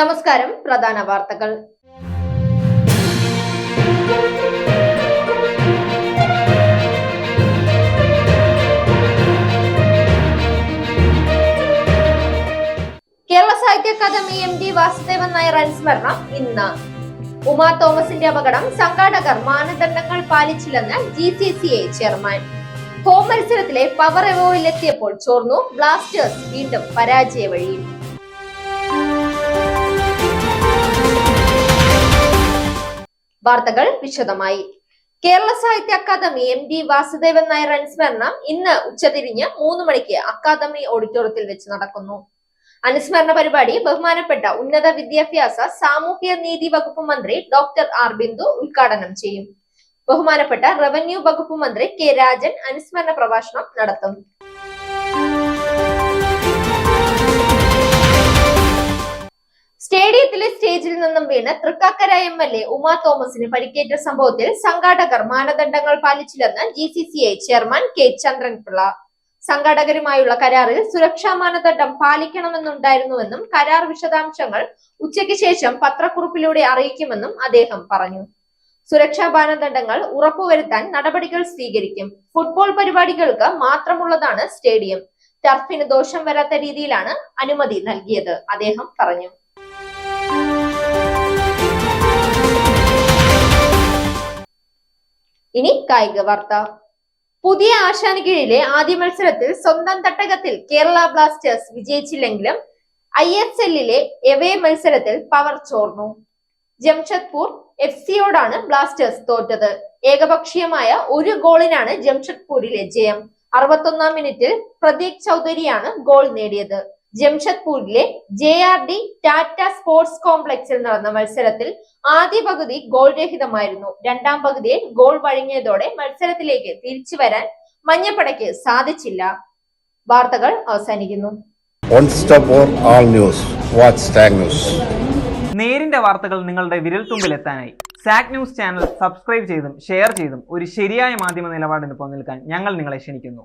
നമസ്കാരം പ്രധാന വാർത്തകൾ. കേരള സാഹിത്യ അക്കാദമി എം ഡി വാസുദേവൻ നായർ അനുസ്മരണം ഇന്ന്. ഉമാ തോമസിന്റെ അപകടം സംഘാടകർ മാനദണ്ഡങ്ങൾ പാലിച്ചില്ലെന്ന് G C C A chairman. Home മത്സരത്തിലെ പവർ എവോയിലെത്തിയപ്പോൾ ചോർന്നു ബ്ലാസ്റ്റേഴ്സ് വീണ്ടും പരാജയ വഴിയിൽ വാർത്തകൾ വിശദമായി. കേരള സാഹിത്യ അക്കാദമി എം ഡി വാസുദേവൻ നായർ അനുസ്മരണം ഇന്ന് ഉച്ചതിരിഞ്ഞ് മൂന്ന് മണിക്ക് അക്കാദമി ഓഡിറ്റോറിയത്തിൽ വെച്ച് നടക്കുന്നു. അനുസ്മരണ പരിപാടി ബഹുമാനപ്പെട്ട ഉന്നത വിദ്യാഭ്യാസ സാമൂഹ്യ നീതി വകുപ്പ് മന്ത്രി ഡോക്ടർ ആർ ബിന്ദു ഉദ്ഘാടനം ചെയ്യും. ബഹുമാനപ്പെട്ട റവന്യൂ വകുപ്പ് മന്ത്രി കെ രാജൻ അനുസ്മരണ പ്രഭാഷണം നടത്തും. സ്റ്റേഡിയത്തിലെ സ്റ്റേജിൽ നിന്നും വീണ് Thrikkakara M L A Uma തോമസിന് പരിക്കേറ്റ സംഭവത്തിൽ സംഘാടകർ മാനദണ്ഡങ്ങൾ പാലിച്ചില്ലെന്ന് G C C I chairman K Chandran Pillai. സംഘാടകരുമായുള്ള കരാറിൽ സുരക്ഷാ മാനദണ്ഡം പാലിക്കണമെന്നുണ്ടായിരുന്നുവെന്നും കരാർ വിശദാംശങ്ങൾ ഉച്ചയ്ക്ക് ശേഷം പത്രക്കുറിപ്പിലൂടെ അറിയിക്കുമെന്നും അദ്ദേഹം പറഞ്ഞു. സുരക്ഷാ മാനദണ്ഡങ്ങൾ ഉറപ്പുവരുത്താൻ നടപടികൾ സ്വീകരിക്കും. ഫുട്ബോൾ പരിപാടികൾക്ക് മാത്രമുള്ളതാണ് സ്റ്റേഡിയം. ടർഫിന് ദോഷം വരാത്ത രീതിയിലാണ് അനുമതി നൽകിയത് അദ്ദേഹം പറഞ്ഞു. ഇനി കായിക വാർത്ത. പുതിയ ആശാന് കീഴിലെ ആദ്യ മത്സരത്തിൽ സ്വന്തം തട്ടകത്തിൽ കേരള ബ്ലാസ്റ്റേഴ്സ് വിജയിച്ചില്ലെങ്കിലും ഐ എസ് എല്ലിലെ എവേ മത്സരത്തിൽ പവർ ചോർന്നു. ജംഷഡ്പൂർ എഫ് സിയോടാണ് ബ്ലാസ്റ്റേഴ്സ് തോറ്റത്. ഏകപക്ഷീയമായ ഒരു ഗോളിനാണ് ജംഷഡ്പൂരിലെ ജയം. അറുപത്തൊന്നാം മിനിറ്റിൽ പ്രതീക് ചൗധരിയാണ് ഗോൾ നേടിയത്. ജംഷഡ്പൂരിലെ J R D Tata sports കോംപ്ലക്സിൽ നടന്ന മത്സരത്തിൽ ആദ്യ പകുതി ഗോൾ രഹിതമായിരുന്നു. രണ്ടാം പകുതിയിൽ ഗോൾ വഴങ്ങിയതോടെ മത്സരത്തിലേക്ക് തിരിച്ചു വരാൻ മഞ്ഞപ്പടയ്ക്ക് സാധിച്ചില്ല. വാർത്തകൾ അവസാനിക്കുന്നു. നേരിന്റെ വാർത്തകൾ നിങ്ങളുടെ വിരൽത്തുമ്പിലെത്താനായി. സാക് ന്യൂസ് ചാനൽ സബ്സ്ക്രൈബ് ചെയ്തും ഷെയർ ചെയ്തും ഒരു ശരിയായ മാധ്യമ നിലപാടിന് പോകാൻ ഞങ്ങൾ നിങ്ങളെ ക്ഷണിക്കുന്നു.